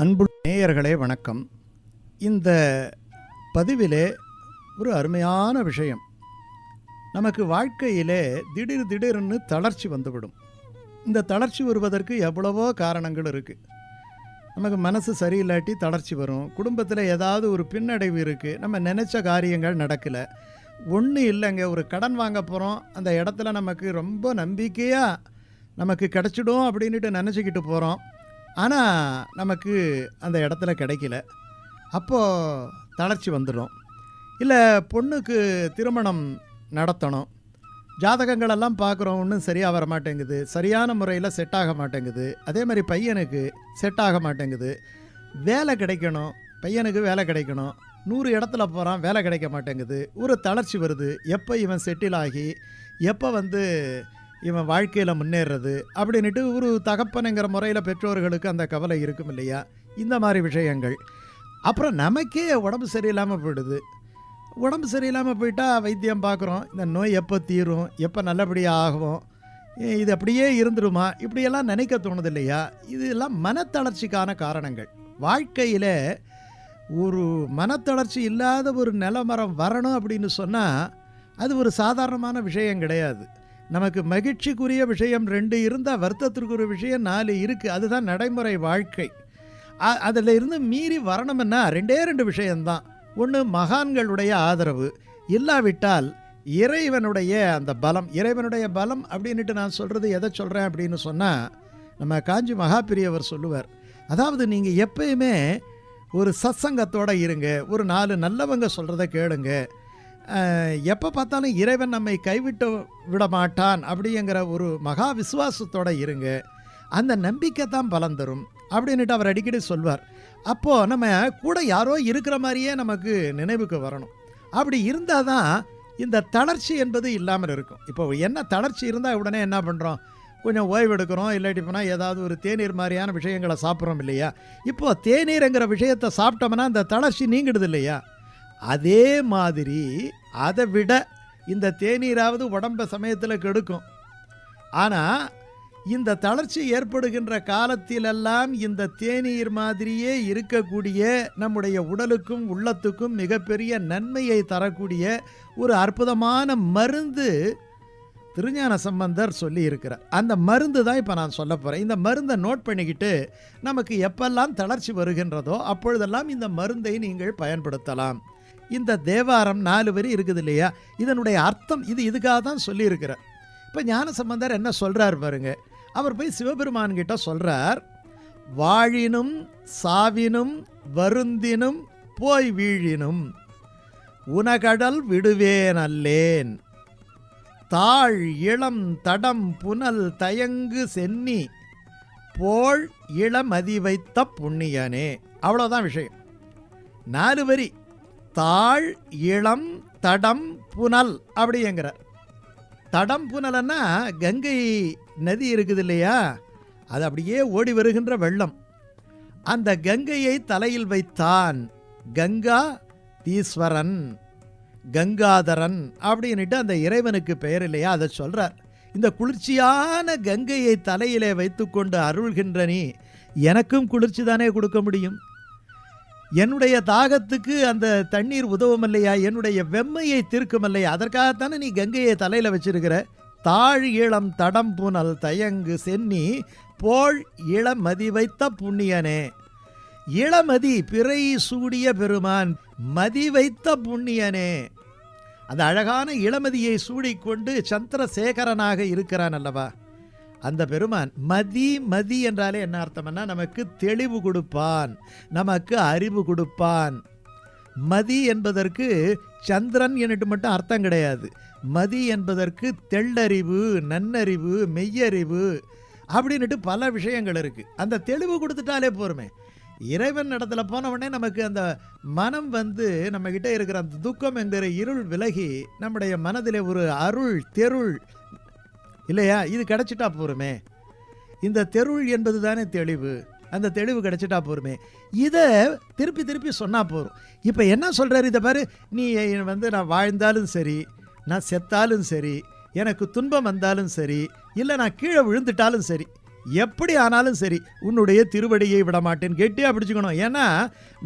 அன்பு நேயர்களே வணக்கம். இந்த பதிவிலே ஒரு அருமையான விஷயம். நமக்கு வாழ்க்கையிலே திடீர் திடீர்னு தளர்ச்சி வந்துவிடும். இந்த தளர்ச்சி வருவதற்கு எவ்வளவோ காரணங்கள் இருக்குது நமக்கு மனசு சரியில்லாட்டி தளர்ச்சி வரும். குடும்பத்தில் ஏதாவது ஒரு பின்னடைவு இருக்குது நம்ம நினச்ச காரியங்கள் நடக்கலை. ஒன்றும் இல்லைங்க. ஒரு கடன் வாங்க போகிறோம் அந்த இடத்துல நமக்கு ரொம்ப நம்பிக்கையாக நமக்கு கிடச்சிடும் அப்படின்ட்டு நினச்சிக்கிட்டு போகிறோம் ஆனால் நமக்கு அந்த இடத்துல கிடைக்கல. அப்போது தளர்ச்சி வந்துடும் இல்லை பொண்ணுக்கு திருமணம் நடத்தணும். ஜாதகங்களெல்லாம் பார்க்குறோம் ஒன்றும் சரியாக வர மாட்டேங்குது. சரியான முறையில் செட் ஆக மாட்டேங்குது. அதே மாதிரி பையனுக்கு செட் ஆக மாட்டேங்குது. வேலை கிடைக்கணும். பையனுக்கு வேலை கிடைக்கணும். நூறு இடத்துல போகிறான் வேலை கிடைக்க மாட்டேங்குது. ஒரு தளர்ச்சி வருது. எப்போ இவன் செட்டில் ஆகி எப்போ வந்து இவன் வாழ்க்கையில் முன்னேறது அப்படின்ட்டு ஒரு தகப்பனுங்கிற முறையில் பெற்றோர்களுக்கு அந்த கவலை இருக்கும் இல்லையா? இந்த மாதிரி விஷயங்கள். அப்புறம் நமக்கே உடம்பு சரியில்லாமல் போயிடுது. உடம்பு சரியில்லாமல் போயிட்டா வைத்தியம் பார்க்குறோம். இந்த நோய் எப்போ தீரும்? எப்போ நல்லபடியாக ஆகும்? இது அப்படியே இருந்துருமா? இப்படியெல்லாம் நினைக்க தோணுது இல்லையா? இதெல்லாம் மனத்தளர்ச்சிக்கான காரணங்கள். வாழ்க்கையில் ஒரு மனத்தளர்ச்சி இல்லாத ஒரு நிலமரம் வரணும் அப்படின்னு சொன்னால் அது ஒரு சாதாரணமான விஷயம் கிடையாது. நமக்கு மகிழ்ச்சிக்குரிய விஷயம் ரெண்டு இருந்தால் வருத்தத்திற்குரிய விஷயம் நாலு இருக்குது அதுதான் நடைமுறை வாழ்க்கை. அதில் இருந்து மீறி வரணும்னா ரெண்டே ரெண்டு விஷயம்தான். ஒன்று மகான்களுடைய ஆதரவு. இல்லாவிட்டால் இறைவனுடைய அந்த பலம் இறைவனுடைய பலம் அப்படின்ட்டு நான் சொல்கிறது எதை சொல்கிறேன் அப்படின்னு சொன்னால் நம்ம காஞ்சி மகாபிரியவர் சொல்லுவார். அதாவது நீங்கள் எப்பயுமே ஒரு சத்சங்கத்தோடு இருங்க ஒரு நாலு நல்லவங்க சொல்கிறத கேளுங்க எப்போ பார்த்தாலும் இறைவன் நம்மை கைவிட்டு விட மாட்டான் அப்படிங்கிற ஒரு மகா விசுவாசத்தோடு இருங்க. அந்த நம்பிக்கை தான் பலன் தரும் அப்படின்ட்டு அவர் அடிக்கடி சொல்வார். அப்போது நம்ம கூட யாரோ இருக்கிற மாதிரியே நமக்கு நினைவுக்கு வரணும். அப்படி இருந்தால் தான் இந்த தளர்ச்சி என்பது இல்லாமல் இருக்கும். இப்போ என்ன தளர்ச்சி இருந்தால் உடனே என்ன பண்ணுறோம் கொஞ்சம் ஓய்வு எடுக்கிறோம். இல்லாட்டி போனால் ஏதாவது ஒரு தேநீர் மாதிரியான விஷயங்களை சாப்பிட்றோம் இல்லையா? இப்போது தேநீருங்கிற விஷயத்தை சாப்பிட்டோம்னா அந்த தளர்ச்சி நீங்கிடுது இல்லையா? அதே மாதிரி அதை விட இந்த தேநீராவது உடம்ப சமயத்தில் கெடுக்கும். ஆனால் இந்த தளர்ச்சி ஏற்படுகின்ற காலத்திலெல்லாம் இந்த தேநீர் மாதிரியே இருக்கக்கூடிய நம்முடைய உடலுக்கும் உள்ளத்துக்கும் மிகப்பெரிய நன்மையை தரக்கூடிய ஒரு அற்புதமான மருந்து திருஞான சம்பந்தர் சொல்லி இருக்கிறார் அந்த மருந்து தான் இப்போ நான் சொல்ல போகிறேன் இந்த மருந்தை நோட் பண்ணிக்கிட்டு நமக்கு எப்பெல்லாம் தளர்ச்சி வருகின்றதோ அப்பொழுதெல்லாம் இந்த மருந்தை நீங்கள் பயன்படுத்தலாம். இந்த தேவாரம் நாலு வரி இருக்குது இல்லையா? இதனுடைய அர்த்தம் இது இதுக்காக தான் சொல்லியிருக்கிறார். இப்போ ஞான சம்பந்தர் என்ன சொல்கிறார் பாருங்க. அவர் போய் சிவபெருமான் கிட்ட சொல்கிறார் வாழினும் சாவினும் வருந்தினும் போய் வீழினும் உனகடல் விடுவேன் அல்லேன் தாழ் இளம் தடம் புனல் தயங்கு சென்னி போல் இளமதி வைத்த புண்ணியனே. அவ்வளோதான் விஷயம். நாலு வரி. தாழ் இளம் தடம் புனல் அப்படிங்கிறார் தடம் புனலன்னா கங்கை நதி இருக்குது இல்லையா? அது அப்படியே ஓடி வருகின்ற வெள்ளம். அந்த கங்கையை தலையில் வைத்தான் கங்கா தீஸ்வரன் கங்காதரன் அப்படின்னுட்டு அந்த இறைவனுக்கு பெயர் இல்லையா? அதை சொல்கிறார் இந்த குளிர்ச்சியான கங்கையை தலையிலே வைத்துக்கொண்டு அருள்கின்ற நீ எனக்கும் குளிர்ச்சி தானே கொடுக்க முடியும்? என்னுடைய தாகத்துக்கு அந்த தண்ணீர் உதவும் இல்லையா என்னுடைய வெம்மையை தீர்க்கும் இல்லையா அதற்காகத்தானே நீ கங்கையை தலையில் வச்சிருக்கிற? தாழ் இளம் தடம் புனல் தயங்கு சென்னி போல் இளமதி வைத்த புண்ணியனே. இளமதி பிறை சூடிய பெருமான் மதி வைத்த புண்ணியனே. அந்த அழகான இளமதியை சூடிக்கொண்டு சந்திரசேகரனாக இருக்கிறான் அல்லவா? அந்த பெருமான் மதி மதி என்றாலே என்ன அர்த்தம்னா நமக்கு தெளிவு கொடுப்பான் நமக்கு அறிவு கொடுப்பான். மதி என்பதற்கு சந்திரன் என்னட்டு மட்டும் அர்த்தம் கிடையாது. மதி என்பதற்கு தெள்ளறிவு நன்னறிவு மெய்யறிவு அப்படின்னுட்டு பல விஷயங்கள் இருக்குது அந்த தெளிவு கொடுத்துட்டாலே போருமே. இறைவன் இடத்துல போன உடனே நமக்கு அந்த மனம் வந்து நம்மக்கிட்ட இருக்கிற அந்த துக்கம் என்கிற இருள் விலகி நம்முடைய மனதிலே ஒரு அருள் தெருள் இல்லையா? இது கிடைச்சிட்டா போருமே. இந்த தெருள் என்பது தானே தெளிவு. அந்த தெளிவு கிடச்சிட்டா போருமே. இதை திருப்பி திருப்பி சொன்னால் போதும் இப்போ என்ன சொல்கிறாரு இதை பாரு? நீ வந்து நான் வாழ்ந்தாலும் சரி நான் செத்தாலும் சரி எனக்கு துன்பம் வந்தாலும் சரி இல்லை நான் கீழே விழுந்துட்டாலும் சரி எப்படி ஆனாலும் சரி உன்னுடைய திருவடியை விட மாட்டேன். கெட்டியாக பிடிச்சிக்கணும். ஏன்னா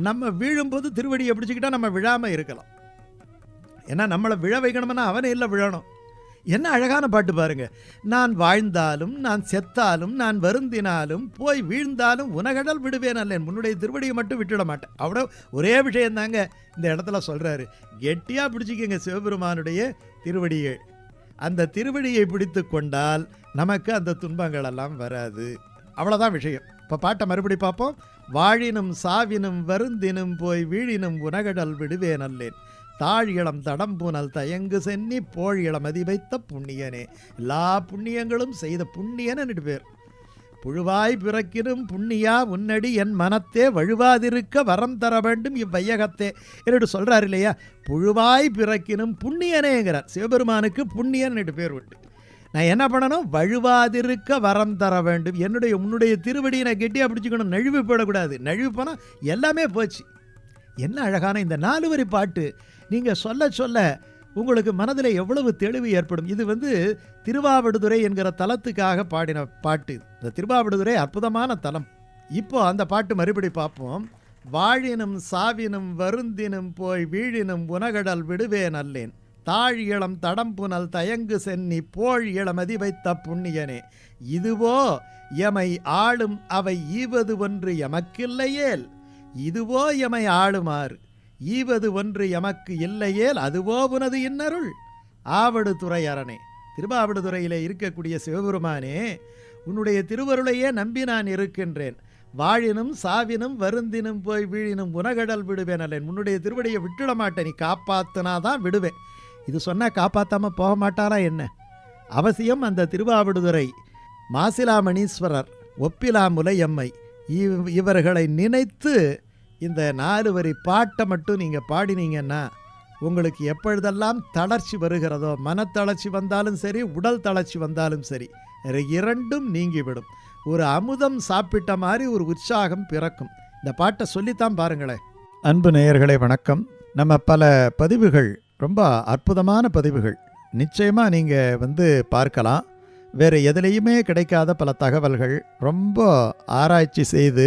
நம்ம வீழும்போது திருவடியை பிடிச்சிக்கிட்டா நம்ம விழாமல் இருக்கலாம். ஏன்னா நம்மளை விழ வைக்கணும்னா அவனே இல்லை விழணும். என்ன அழகான பாட்டு பாருங்க. நான் வாழ்ந்தாலும் நான் செத்தாலும் நான் வருந்தினாலும் போய் வீழ்ந்தாலும் உனகடல் விடுவேன் அல்லேன் உன்னுடைய திருவடியை மட்டும் விட்டுட மாட்டேன். அவ்வளோ ஒரே விஷயம் தாங்க இந்த இடத்துல சொல்கிறாரு கெட்டியாக பிடிச்சிக்கங்க சிவபெருமானுடைய திருவடியை. அந்த திருவடியை பிடித்து கொண்டால் நமக்கு அந்த துன்பங்கள் எல்லாம் வராது. அவ்வளோதான் விஷயம். இப்போ பாட்டை மறுபடி பார்ப்போம். வாழினும் சாவினும் வருந்தினும் போய் வீழினும் உனகடல் விடுவேன் அல்லேன். தாழ் தடம் புனல் தயங்கு சென்னி போழிளம் இளம் புண்ணியனே. எல்லா புண்ணியங்களும் செய்த புண்ணியன்னு பேர். புழுவாய் பிறக்கினும் புண்ணியா உன்னடி என் மனத்தே வழுவாதிருக்க வரம் தர வேண்டும் இவ்வையகத்தே. என்று சொல்கிறார் இல்லையா? புழுவாய் பிறக்கினும் புண்ணியனேங்கிறார். சிவபெருமானுக்கு புண்ணியன் பேர் உண்டு. நான் என்ன பண்ணணும்? வழுவாதிருக்க வரம் தர வேண்டும். என்னுடைய உன்னுடைய திருவடியை நான் கெட்டியாக பிடிச்சிக்கணும். நழுவி போடக்கூடாது நழுவி போனால் எல்லாமே போச்சு. என்ன அழகான இந்த நாலு வரி பாட்டு. நீங்கள் சொல்ல சொல்ல உங்களுக்கு மனதில் எவ்வளவு தெளிவு ஏற்படும்? இது வந்து திருவாவடுதுறை என்கிற தலத்துக்காக பாடின பாட்டு. இந்த திருவாவடுதுறை அற்புதமான தலம். இப்போ அந்த பாட்டு மறுபடி பார்ப்போம். வாழினும் சாவினும் வருந்தினும் போய் வீழினும் உனகடல் விடுவேன் அல்லேன். தாழ் இளம் தடம்புனல் தயங்கு சென்னி போழ் இளமதி வைத்த புண்ணியனே. இதுவோ எமை ஆளும் அவை ஈவது ஒன்று எமக்கில்லையேல். இதுவோ எமை ஆளுமாறு. ஈவது ஒன்று எமக்கு இல்லையேல் அதுவோ உனது இன்னருள். ஆவடு துறை அரணே திருவாவடுதுறையிலே இருக்கக்கூடிய சிவபெருமானே உன்னுடைய திருவருளையே நம்பி நான் இருக்கின்றேன். வாழினும் சாவினும் வருந்தினும் போய் வீழினும் உனகடல் விடுவேன் அல்லேன். உன்னுடைய திருவடியை விட்டுட மாட்டேன் நீ காப்பாத்தினாதான் விடுவேன். இது சொன்னால் காப்பாற்றாமல் போக மாட்டாரா என்ன? அவசியம் அந்த திருவாவடுதுறை மாசிலாமணீஸ்வரர் ஒப்பிலாமுலை எம்மை இவ்- இவர்களை நினைத்து இந்த நாலு வரி பாட்டை மட்டும் நீங்கள் பாடினீங்கன்னா உங்களுக்கு எப்பொழுதெல்லாம் தளர்ச்சி வருகிறதோ மனத்தளர்ச்சி வந்தாலும் சரி உடல் தளர்ச்சி வந்தாலும் சரி இரண்டும் நீங்கிவிடும். ஒரு அமுதம் சாப்பிட்ட மாதிரி ஒரு உற்சாகம் பிறக்கும். இந்த பாட்டை சொல்லித்தான் பாருங்களேன். அன்பு நேயர்களே வணக்கம். நம்ம பல பதிவுகள் ரொம்ப அற்புதமான பதிவுகள். நிச்சயமாக நீங்கள் வந்து பார்க்கலாம். வேறு எதுலேயுமே கிடைக்காத பல தகவல்கள். ரொம்ப ஆராய்ச்சி செய்து